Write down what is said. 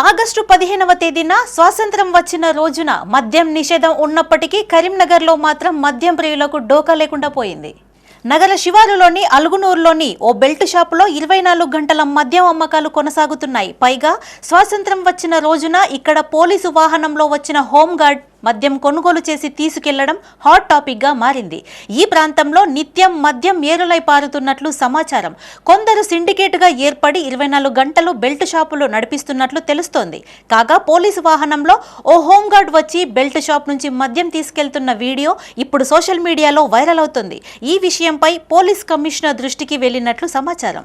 August పదిహేనవ తేదీన స్వాతంత్రం వచ్చిన రోజున మద్యం నిషేధం ఉన్నప్పటికీ కరీంనగర్లో మాత్రం మద్యం ప్రియులకు డోకా లేకుండా పోయింది. నగర శివారులోని అలుగునూరులోని ఓ బెల్ట్ షాపులో ఇరవై నాలుగు గంటల మద్యం అమ్మకాలు కొనసాగుతున్నాయి. పైగా స్వాతంత్రం వచ్చిన రోజున ఇక్కడ పోలీసు వాహనంలో వచ్చిన హోంగార్డ్ మద్యం కొనుగోలు చేసి తీసుకెళ్ళడం హాట్ టాపిక్గా మారింది. ఈ ప్రాంతంలో నిత్యం మద్యం ఏరులై పారుతున్నట్లు సమాచారం. కొందరు సిండికేట్గా ఏర్పడి ఇరవై నాలుగు గంటలు బెల్ట్ షాపులు నడిపిస్తున్నట్లు తెలుస్తోంది. కాగా పోలీసు వాహనంలో ఓ హోంగార్డ్ వచ్చి బెల్ట్ షాప్ నుంచి మద్యం తీసుకెళ్తున్న వీడియో ఇప్పుడు సోషల్ మీడియాలో వైరల్ అవుతుంది. ఈ విషయంపై పోలీస్ కమిషనర్ దృష్టికి వెళ్ళినట్లు సమాచారం.